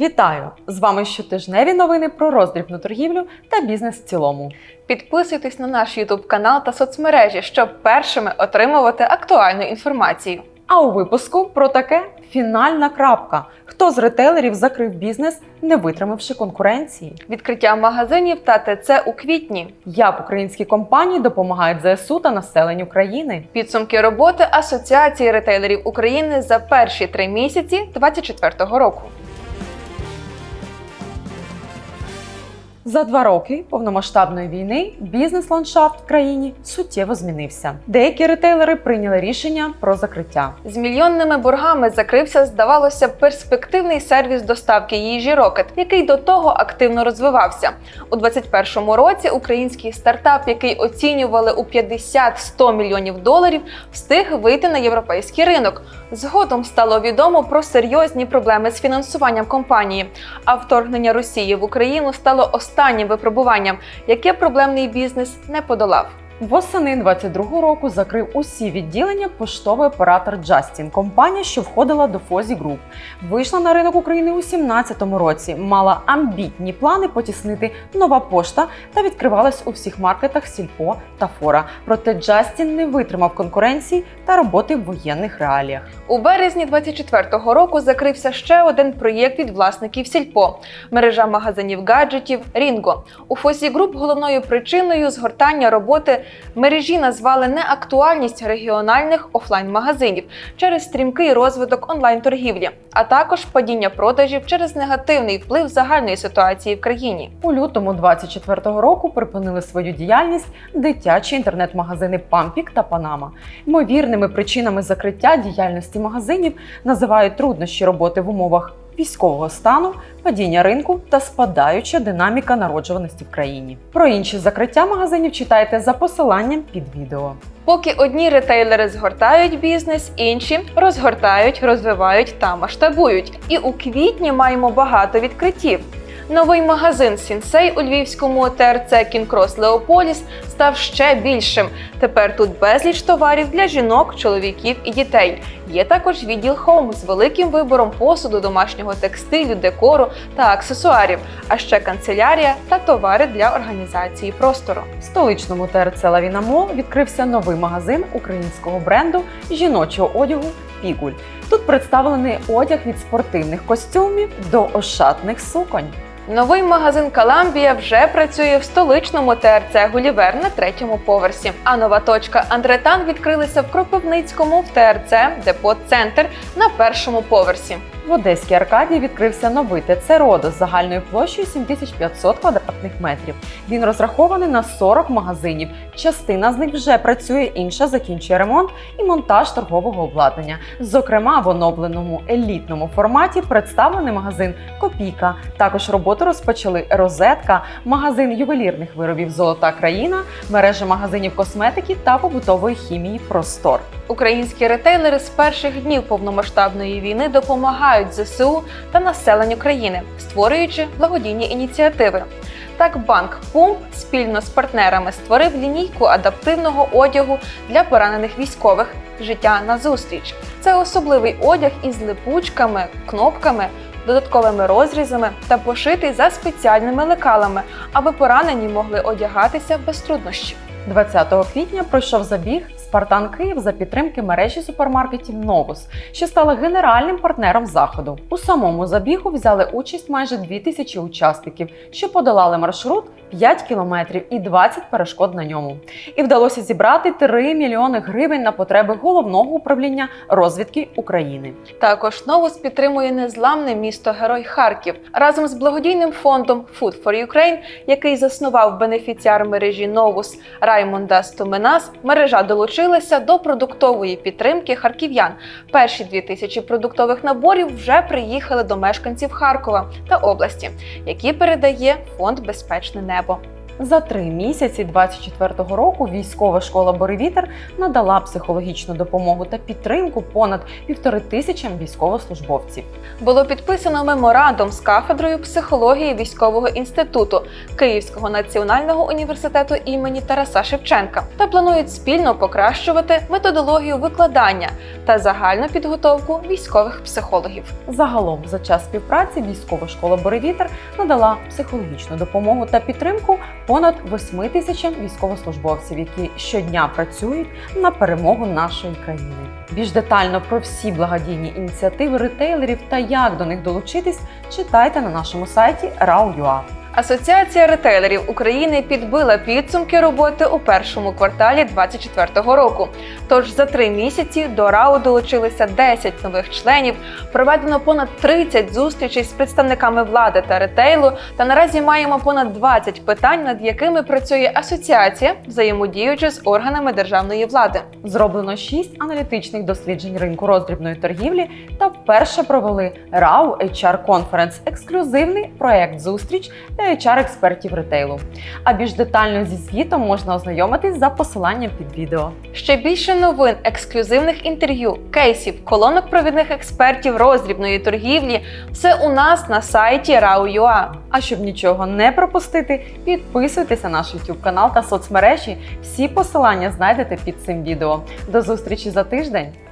Вітаю! З вами щотижневі новини про роздрібну торгівлю та бізнес в цілому. Підписуйтесь на наш YouTube канал та соцмережі, щоб першими отримувати актуальну інформацію. А у випуску про таке фінальна крапка: хто з ретейлерів закрив бізнес, не витримавши конкуренції? Відкриття магазинів та ТЦ у квітні. Як українські компанії допомагають ЗСУ та населенню країни? Підсумки роботи Асоціації ретейлерів України за перші три місяці 2024 року. За два роки повномасштабної війни бізнес-ландшафт в країні суттєво змінився. Деякі ретейлери прийняли рішення про закриття. З мільйонними боргами закрився, здавалося, перспективний сервіс доставки їжі Рокет, який до того активно розвивався. У 2021 році український стартап, який оцінювали у 50-100 мільйонів доларів, встиг вийти на європейський ринок. Згодом стало відомо про серйозні проблеми з фінансуванням компанії. А вторгнення Росії в Україну стало останнім випробуванням, яке проблемний бізнес не подолав. Восени 22-го року закрив усі відділення поштовий оператор Justin, компанія, що входила до Фозі Group. Вийшла на ринок України у 17-му році, мала амбітні плани потіснити нова пошта та відкривалась у всіх маркетах Сільпо та Фора. Проте Justin не витримав конкуренції та роботи в воєнних реаліях. У березні 24-го року закрився ще один проєкт від власників Сільпо мережа магазинів гаджетів Рінго. У Фосі Груп головною причиною згортання роботи мережі назвали неактуальність регіональних офлайн-магазинів через стрімкий розвиток онлайн-торгівлі, а також падіння продажів через негативний вплив загальної ситуації в країні. У лютому 24-го року припинили свою діяльність дитячі інтернет-магазини Пампік та Панама. Ймовірними причинами закриття діяльності магазинів називають труднощі роботи в умовах військового стану, падіння ринку та спадаюча динаміка народжуваності в країні. Про інші закриття магазинів читайте за посиланням під відео. Поки одні ретейлери згортають бізнес, інші розгортають, розвивають та масштабують. І у квітні маємо багато відкриттів. Новий магазин Сінсей у львівському ТРЦ Кінкрос Леополіс став ще більшим. Тепер тут безліч товарів для жінок, чоловіків і дітей. Є також відділ Home з великим вибором посуду, домашнього текстилю, декору та аксесуарів, а ще канцелярія та товари для організації простору. В столичному ТРЦ Лавіна Мол відкрився новий магазин українського бренду жіночого одягу Пігуль. Тут представлений одяг від спортивних костюмів до ошатних суконь. Новий магазин Каламбія вже працює в столичному ТРЦ Гулівер на третьому поверсі. А нова точка Андретан відкрилася в Кропивницькому в ТРЦ Депо Центр на першому поверсі. В Одеській Аркадії відкрився новий ТЦ Родо з загальною площею 7500 квадратних метрів. Він розрахований на 40 магазинів. Частина з них вже працює, інша закінчує ремонт і монтаж торгового обладнання. Зокрема, в оновленому елітному форматі представлений магазин Копійка. Також роботу розпочали Розетка, магазин ювелірних виробів Золота країна, мережа магазинів косметики та побутової хімії Простор. Українські ретейлери з перших днів повномасштабної війни допомагають ЗСУ та населенню країни, створюючи благодійні ініціативи. Так, банк Пумп спільно з партнерами створив лінійку адаптивного одягу для поранених військових життя назустріч. Це особливий одяг із липучками, кнопками, додатковими розрізами та пошитий за спеціальними лекалами, аби поранені могли одягатися без труднощів. 20 квітня пройшов забіг Спартан Київ за підтримки мережі супермаркетів Новус, що стала генеральним партнером заходу. У самому забігу взяли участь майже 2000 учасників, що подолали маршрут 5 кілометрів і 20 перешкод на ньому. І вдалося зібрати 3 мільйони гривень на потреби головного управління розвідки України. Також Новус підтримує незламне місто Герой Харків разом з благодійним фондом Food for Ukraine, який заснував бенефіціар мережі Новус Раймонда Стуменас. Мережа долучилася до продуктової підтримки харків'ян. Перші дві тисячі продуктових наборів вже приїхали до мешканців Харкова та області, які передає фонд Безпечне небо. За три місяці 24-го року військова школа Боревітер надала психологічну допомогу та підтримку понад півтори тисячам військовослужбовців. Було підписано меморандум з кафедрою психології військового інституту Київського національного університету імені Тараса Шевченка та планують спільно покращувати методологію викладання та загальну підготовку військових психологів. Загалом, за час співпраці військова школа Боревітер надала психологічну допомогу та підтримку понад 8 тисячам військовослужбовців, які щодня працюють на перемогу нашої країни. Більш детально про всі благодійні ініціативи ретейлерів та як до них долучитись, читайте на нашому сайті RAW.ua. Асоціація ретейлерів України підбила підсумки роботи у першому кварталі 2024 року. Тож за три місяці до РАУ долучилися 10 нових членів, проведено понад 30 зустрічей з представниками влади та ретейлу. Та наразі маємо понад 20 питань, над якими працює асоціація, взаємодіючи з органами державної влади. Зроблено 6 аналітичних досліджень ринку роздрібної торгівлі та вперше провели RAW HR Conference – ексклюзивний проект зустріч для HR-експертів ретейлу. А більш детально зі звітом можна ознайомитись за посиланням під відео. Ще більше новин, ексклюзивних інтерв'ю, кейсів, колонок провідних експертів роздрібної торгівлі все у нас на сайті RAW.ua. А щоб нічого не пропустити, підписуйтесь на наш YouTube канал та соцмережі. Всі посилання знайдете під цим відео. До зустрічі за тиждень!